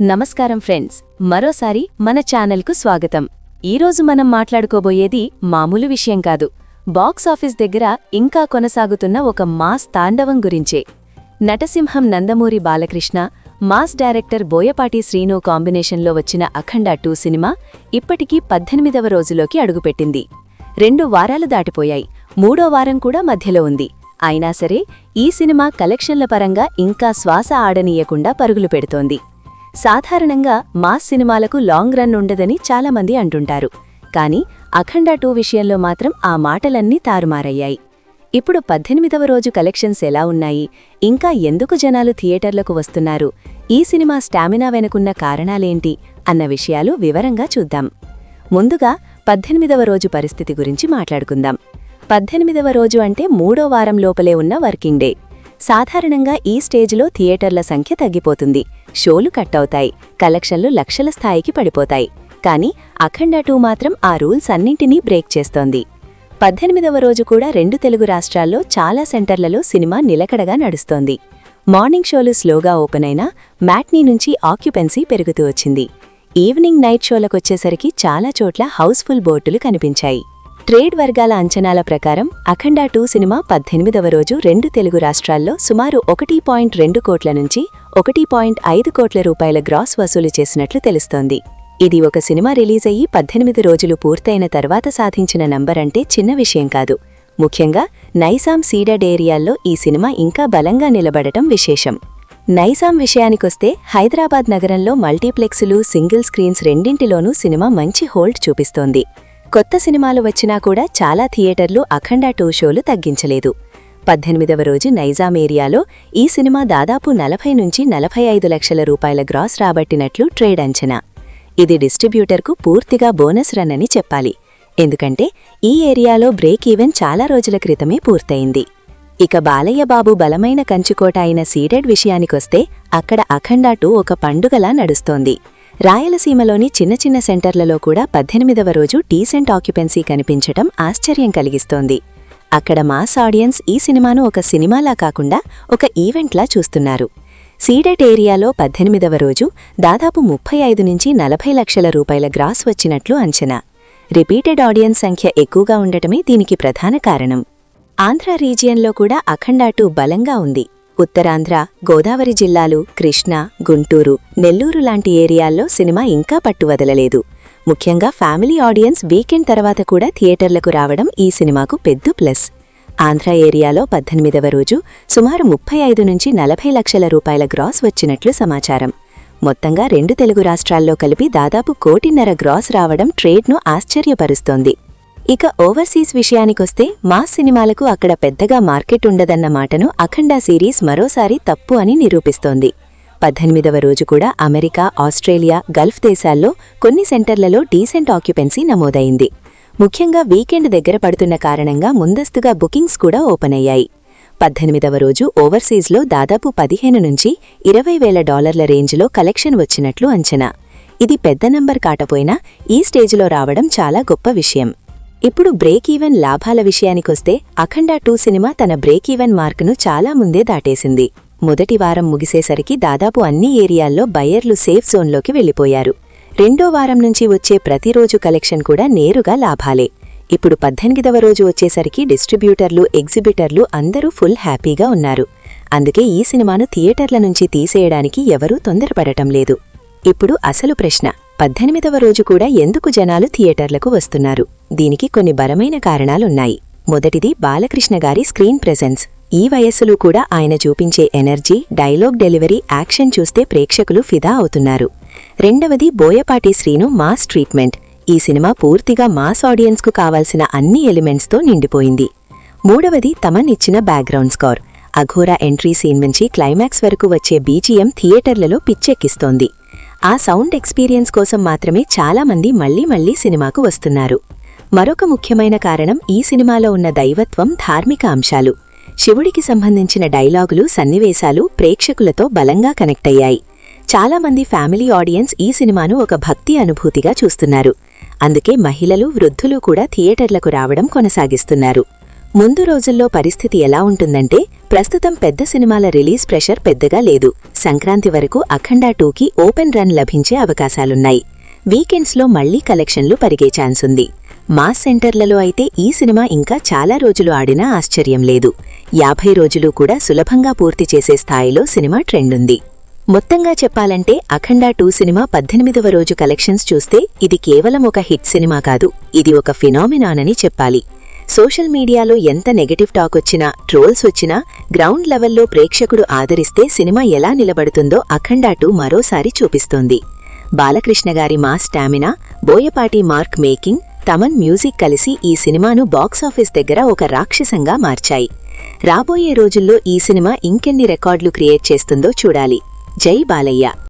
నమస్కారం ఫ్రెండ్స్. మరోసారి మన ఛానల్కు స్వాగతం. ఈరోజు మనం మాట్లాడుకోబోయేది మామూలు విషయం కాదు. బాక్స్ ఆఫీస్ దగ్గర ఇంకా కొనసాగుతున్న ఒక మాస్ తాండవం గురించే. నటసింహం నందమూరి బాలకృష్ణ మాస్ డైరెక్టర్ బోయపాటి శ్రీను కాంబినేషన్లో వచ్చిన అఖండ టూ సినిమా ఇప్పటికీ పద్దెనిమిదవ రోజులోకి అడుగుపెట్టింది. రెండు వారాలు దాటిపోయాయి. మూడో వారం కూడా మధ్యలో ఉంది. అయినా సరే ఈ సినిమా కలెక్షన్ల పరంగా ఇంకా శ్వాస ఆడనీయకుండా పరుగులు పెడుతోంది. సాధారణంగా మాస్ సినిమాలకు లాంగ్ రన్ ఉండదని చాలామంది అంటుంటారు. కానీ అఖండ టూ విషయంలో మాత్రం ఆ మాటలన్నీ తారుమారయ్యాయి. ఇప్పుడు పద్దెనిమిదవ రోజు కలెక్షన్స్ ఎలా ఉన్నాయి? ఇంకా ఎందుకు జనాలు థియేటర్లకు వస్తున్నారు? ఈ సినిమా స్టామినా వెనుకున్న కారణాలేంటి? అన్న విషయాలు వివరంగా చూద్దాం. ముందుగా పద్దెనిమిదవ రోజు పరిస్థితి గురించి మాట్లాడుకుందాం. పద్దెనిమిదవ రోజు అంటే మూడో వారం లోపలే ఉన్న వర్కింగ్ డే. సాధారణంగా ఈ స్టేజ్లో థియేటర్ల సంఖ్య తగ్గిపోతుంది. షోలు కట్ అవుతాయి కలెక్షన్లు లక్షల స్థాయికి పడిపోతాయి. కానీ అఖండ టూ మాత్రం ఆ రూల్స్ అన్నింటినీ బ్రేక్ చేస్తోంది. పద్దెనిమిదవ రోజు కూడా రెండు తెలుగు రాష్ట్రాల్లో చాలా సెంటర్లలో సినిమా నిలకడగా నడుస్తోంది. మార్నింగ్ షోలు స్లోగా ఓపెన్ అయినా మ్యాట్నీ నుంచి ఆక్యుపెన్సీ పెరుగుతూ వచ్చింది. ఈవినింగ్ నైట్ షోలకొచ్చేసరికి చాలా చోట్ల హౌస్ఫుల్ బోర్డులు కనిపించాయి. ట్రేడ్ వర్గాల అంచనాల ప్రకారం అఖండ టూ సినిమా పద్దెనిమిదవ రోజు రెండు తెలుగు రాష్ట్రాల్లో సుమారు ఒకటి పాయింట్ రెండు కోట్ల నుంచి ఒకటి పాయింట్ ఐదు కోట్ల రూపాయల గ్రాస్ వసూలు చేసినట్లు తెలుస్తోంది. ఇది ఒక సినిమా రిలీజ్ అయ్యి పద్దెనిమిది రోజులు పూర్తయిన తర్వాత సాధించిన నంబర్ అంటే చిన్న విషయం కాదు. ముఖ్యంగా నైజాం సీడెడ్ ఏరియాల్లో ఈ సినిమా ఇంకా బలంగా నిలబడటం విశేషం. నైజాం విషయానికొస్తే హైదరాబాద్ నగరంలో మల్టీప్లెక్సులు సింగిల్ స్క్రీన్స్ రెండింటిలోనూ సినిమా మంచి హోల్డ్ చూపిస్తోంది. కొత్త సినిమాలు వచ్చినా కూడా చాలా థియేటర్లు అఖండ టూ షోలు తగ్గించలేదు. పద్దెనిమిదవ రోజు నైజాం ఏరియాలో ఈ సినిమా దాదాపు నలభై నుంచి నలభై ఐదు లక్షల రూపాయల గ్రాస్ రాబట్టినట్లు ట్రేడ్ అంచనా. ఇది డిస్ట్రిబ్యూటర్కు పూర్తిగా బోనస్ రన్ అని చెప్పాలి. ఎందుకంటే ఈ ఏరియాలో బ్రేక్ ఈవెన్ చాలా రోజుల క్రితమే పూర్తయింది. ఇక బాలయ్య బాబు బలమైన కంచుకోట అయిన సీడెడ్ విషయానికొస్తే అక్కడ అఖండ టూ ఒక పండుగలా నడుస్తోంది. రాయలసీమలోని చిన్న చిన్న సెంటర్లలో కూడా పద్దెనిమిదవ రోజు డీసెంట్ ఆక్యుపెన్సీ కనిపించటం ఆశ్చర్యం కలిగిస్తోంది. అక్కడ మాస్ ఆడియన్స్ ఈ సినిమాను ఒక సినిమాలా కాకుండా ఒక ఈవెంట్లా చూస్తున్నారు. సీడెట్ ఏరియాలో పద్దెనిమిదవ రోజు దాదాపు ముప్పై ఐదు నుంచి నలభై లక్షల రూపాయల గ్రాస్ వచ్చినట్లు అంచనా. రిపీటెడ్ ఆడియన్స్ సంఖ్య ఎక్కువగా ఉండటమే దీనికి ప్రధాన కారణం. ఆంధ్ర రీజియన్లో కూడా అఖండాటు బలంగా ఉంది. ఉత్తరాంధ్ర గోదావరి జిల్లాలు కృష్ణా గుంటూరు నెల్లూరు లాంటి ఏరియాల్లో సినిమా ఇంకా పట్టువదలలేదు ముఖ్యంగా ఫ్యామిలీ ఆడియన్స్ వీకెండ్ తర్వాత కూడా థియేటర్లకు రావడం ఈ సినిమాకు పెద్ద ప్లస్. ఆంధ్ర ఏరియాలో పద్దెనిమిదవ రోజు సుమారు ముప్పై ఐదు నుంచి నలభై లక్షల రూపాయల గ్రాస్ వచ్చినట్లు సమాచారం. మొత్తంగా రెండు తెలుగు రాష్ట్రాల్లో కలిపి దాదాపు కోటిన్నర గ్రాస్ రావడం ట్రేడ్ను ఆశ్చర్యపరుస్తోంది. ఇక ఓవర్సీస్ విషయానికొస్తే మాస్ సినిమాలకు అక్కడ పెద్దగా మార్కెట్ ఉండదన్న మాటను అఖండ సిరీస్ మరోసారి తప్పు అని నిరూపిస్తోంది. పద్దెనిమిదవ రోజు కూడా అమెరికా ఆస్ట్రేలియా గల్ఫ్ దేశాల్లో కొన్ని సెంటర్లలో డీసెంట్ ఆక్యుపెన్సీ నమోదైంది. ముఖ్యంగా వీకెండ్ దగ్గర పడుతున్న కారణంగా ముందస్తుగా బుకింగ్స్ కూడా ఓపెన్ అయ్యాయి పద్దెనిమిదవ రోజు ఓవర్సీస్లో దాదాపు పదిహేను నుంచి ఇరవై వేల డాలర్ల రేంజ్లో కలెక్షన్ వచ్చినట్లు అంచనా. ఇది పెద్ద నంబర్ కాటపోయినా ఈ స్టేజ్లో రావడం చాలా గొప్ప విషయం. ఇప్పుడు బ్రేక్ ఈవెన్ లాభాల విషయానికొస్తే అఖండ టూ సినిమా తన బ్రేక్ ఈవెన్ మార్కును చాలా ముందే దాటేసింది. మొదటి వారం ముగిసేసరికి దాదాపు అన్ని ఏరియాల్లో బయ్యర్లు సేఫ్ జోన్లోకి వెళ్ళిపోయారు రెండో వారం నుంచి వచ్చే ప్రతిరోజు కలెక్షన్ కూడా నేరుగా లాభాలే. ఇప్పుడు పద్దెనిమిదవ రోజు వచ్చేసరికి డిస్ట్రిబ్యూటర్లు ఎగ్జిబిటర్లు అందరూ ఫుల్ హ్యాపీగా ఉన్నారు. అందుకే ఈ సినిమాను థియేటర్ల నుంచి తీసేయడానికి ఎవరూ తొందరపడటం లేదు. ఇప్పుడు అసలు ప్రశ్న. పద్దెనిమిదవ రోజు కూడా ఎందుకు జనాలు థియేటర్లకు వస్తున్నారు? దీనికి కొన్ని బలమైన కారణాలున్నాయి. మొదటిది బాలకృష్ణ గారి స్క్రీన్ ప్రెజెన్స్. ఈ వయస్సులో కూడా ఆయన చూపించే ఎనర్జీ డైలాగ్ డెలివరీ యాక్షన్ చూస్తే ప్రేక్షకులు ఫిదా అవుతున్నారు. రెండవది బోయపాటి శ్రీను మాస్ ట్రీట్మెంట్. ఈ సినిమా పూర్తిగా మాస్ ఆడియన్స్కు కావాల్సిన అన్ని ఎలిమెంట్స్తో నిండిపోయింది. మూడవది తమనిచ్చిన background score. Aghora entry scene నుంచి క్లైమాక్స్ వరకు వచ్చే బీజిఎం థియేటర్లలో పిచ్చెక్కిస్తోంది. ఆ సౌండ్ ఎక్స్పీరియన్స్ కోసం మాత్రమే చాలామంది మళ్ళీ మళ్ళీ సినిమాకు వస్తున్నారు. మరొక ముఖ్యమైన కారణం ఈ సినిమాలో ఉన్న దైవత్వం ధార్మిక అంశాలు. శివుడికి సంబంధించిన డైలాగులు సన్నివేశాలు ప్రేక్షకులతో బలంగా కనెక్ట్ అయ్యాయి చాలామంది ఫ్యామిలీ ఆడియన్స్ ఈ సినిమాను ఒక భక్తి అనుభూతిగా చూస్తున్నారు. అందుకే మహిళలు వృద్ధులు కూడా థియేటర్లకు రావడం కొనసాగిస్తున్నారు. ముందు రోజుల్లో పరిస్థితి ఎలా ఉంటుందంటే ప్రస్తుతం పెద్ద సినిమాల రిలీజ్ ప్రెషర్ పెద్దగా లేదు. సంక్రాంతి వరకు అఖండ టూకి ఓపెన్ రన్ లభించే అవకాశాలున్నాయి. వీకెండ్స్లో మళ్ళీ కలెక్షన్లు పరిగే ఛాన్స్ ఉంది మాస్ సెంటర్లలో అయితే ఈ సినిమా ఇంకా చాలా రోజులు ఆడినా ఆశ్చర్యం లేదు. యాభై రోజులు కూడా సులభంగా పూర్తి చేసే స్థాయిలో సినిమా ట్రెండ్ ఉంది మొత్తంగా చెప్పాలంటే అఖండ టూ సినిమా పద్దెనిమిదవ రోజు కలెక్షన్స్ చూస్తే ఇది కేవలం ఒక హిట్ సినిమా కాదు ఇది ఒక ఫినామినాన్ అని చెప్పాలి. సోషల్ మీడియాలో ఎంత నెగటివ్ టాక్ వచ్చినా ట్రోల్స్ వచ్చినా గ్రౌండ్ లెవెల్లో ప్రేక్షకుడు ఆదరిస్తే సినిమా ఎలా నిలబడుతుందో అఖండాటు మరోసారి చూపిస్తోంది. బాలకృష్ణ గారి మా stamina Boyapati mark making Thaman music కలిసి ఈ సినిమాను బాక్సాఫీస్ దగ్గర ఒక రాక్షసంగా మార్చాయి. రాబోయే రోజుల్లో ఈ సినిమా ఇంకెన్ని రికార్డులు క్రియేట్ చేస్తుందో చూడాలి. జై బాలయ్య.